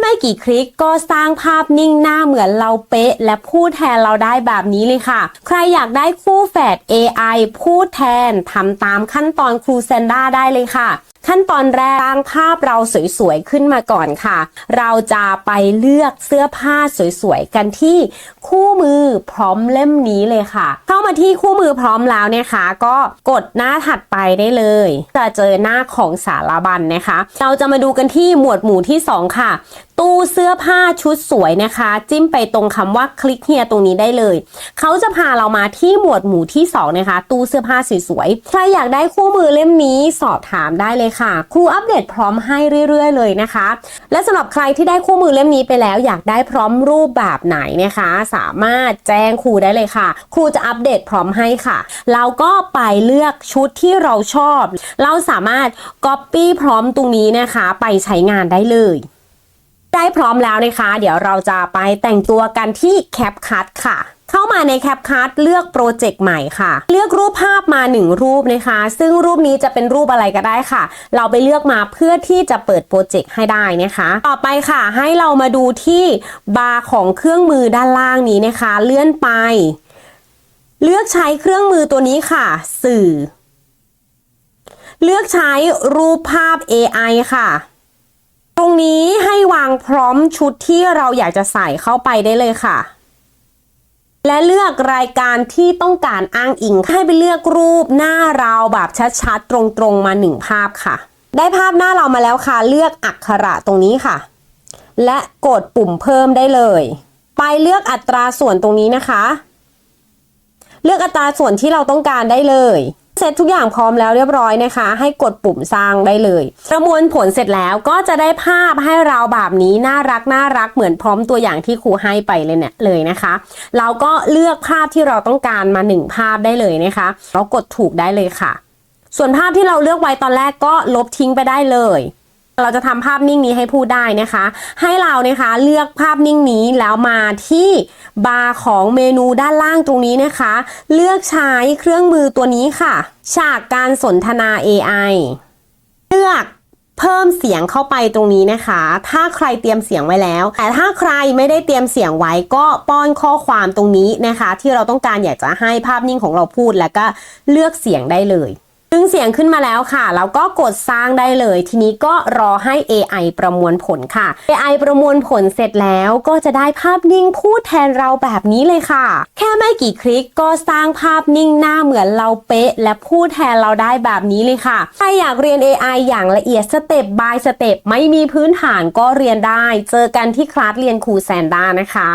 ไม่กี่คลิกก็สร้างภาพนิ่งหน้าเหมือนเราเป๊ะ และพูดแทนเราได้แบบนี้เลยค่ะ ใครอยากได้คู่แฝด AI พูดแทนทำตามขั้นตอนครูเซนด้าได้เลยค่ะ ขั้นตอนแรกสร้างภาพเราสวยๆขึ้นมาก่อนค่ะ เราจะไปเลือกเสื้อผ้าสวยๆกันที่คู่มือพร้อมเล่มนี้เลยค่ะ เข้ามาที่คู่มือพร้อมแล้วนะคะ ก็กดหน้าถัดไปได้เลย จะเจอหน้าของสารบัญนะคะ เราจะมาดูกันที่หมวดหมู่ที่ 2 ค่ะ ตู้เสื้อผ้าชุดสวยนะคะ จิ้มไปตรงคำว่าคลิกเฮียตรงนี้ได้เลย เขาจะพาเรามาที่หมวดหมู่ที่ 2 นะคะ ตู้เสื้อผ้าสวยๆ ใครอยากได้คู่มือเล่มนี้สอบถามได้เลยค่ะ ครูอัปเดตพร้อมให้เรื่อย ๆ เลยนะคะ และสำหรับใครที่ได้คู่มือเล่มนี้ไปแล้ว อยากได้พร้อมรูปแบบไหนนะคะ สามารถแจ้งครูได้เลยค่ะ ครูจะอัปเดตพร้อมให้ค่ะ เราก็ไปเลือกชุดที่เราชอบ เราสามารถ Copy พร้อมตรงนี้นะคะ ไปใช้งานได้เลย ได้พร้อมแล้วนะคะ เดี๋ยวเราจะไปแต่งตัวกันที่ CapCut ค่ะ เข้ามาใน CapCut เลือกโปรเจกต์ใหม่ค่ะ เลือกรูปภาพมา 1 รูปนะคะ ซึ่งรูปนี้จะเป็นรูปอะไรก็ได้ค่ะ เราไปเลือกมาเพื่อที่จะเปิดโปรเจกต์ให้ได้นะคะ ต่อไปค่ะ ให้เรามาดูที่บาร์ของเครื่องมือด้านล่างนี้นะคะ เลื่อนไป เลือกใช้เครื่องมือตัวนี้ค่ะ สื่อ เลือกใช้รูปภาพ AI ค่ะ ตรงนี้ให้วางพร้อมชุดที่เราอยากจะใส่เข้าไปได้เลยค่ะ และเลือกรายการที่ต้องการอ้างอิงให้ไปเลือกรูปหน้าเราแบบชัดๆ ตรงๆ มาหนึ่งภาพค่ะ ได้ภาพหน้าเรามาแล้วค่ะ เลือกอักขระตรงนี้ค่ะ และกดปุ่มเพิ่มได้เลย ไปเลือกอัตราส่วนตรงนี้นะคะ เลือกอัตราส่วนที่เราต้องการได้เลย เสร็จทุกอย่างพร้อมแล้วเรียบร้อยนะคะ ให้กดปุ่มสร้างได้เลย ประมวลผลเสร็จแล้วก็จะได้ภาพให้เราแบบนี้น่ารักน่ารักเหมือนพร้อมตัวอย่างที่ครูให้ไปเลยเนี่ยเลยนะคะ เราก็เลือกภาพที่เราต้องการมาหนึ่งภาพได้เลยนะคะแล้วกดถูกได้เลยค่ะ ส่วนภาพที่เราเลือกไว้ตอนแรกก็ลบทิ้งไปได้เลย เราจะทำภาพนิ่งนี้ให้พูดได้นะคะ ให้เรานะคะเลือกภาพนิ่งนี้แล้วมาที่บาร์ของเมนูด้านล่างตรงนี้นะคะ เลือกใช้เครื่องมือตัวนี้ค่ะ ฉากการสนทนา AI เลือกเพิ่มเสียงเข้าไปตรงนี้นะคะ ถ้าใครเตรียมเสียงไว้แล้ว แต่ถ้าใครไม่ได้เตรียมเสียงไว้ก็ป้อนข้อความตรงนี้นะคะ ที่เราต้องการอยากจะให้ภาพนิ่งของเราพูดแล้วก็เลือกเสียงได้เลย เสียงขึ้นมาแล้วค่ะ แล้วก็กดสร้างได้เลย ทีนี้ก็รอให้ AI ประมวลผลค่ะ AI ประมวลผลเสร็จแล้วก็จะได้ภาพนิ่งพูดแทนเราแบบนี้เลยค่ะ แค่ไม่กี่คลิกก็สร้างภาพนิ่งหน้าเหมือนเราเป๊ะ และพูดแทนเราได้แบบนี้เลยค่ะ ใครอยากเรียน AI อย่างละเอียดสเต็ป by สเต็ปไม่มีพื้นฐานก็เรียนได้ เจอกันที่คลาสเรียนครูแซนด้านะคะ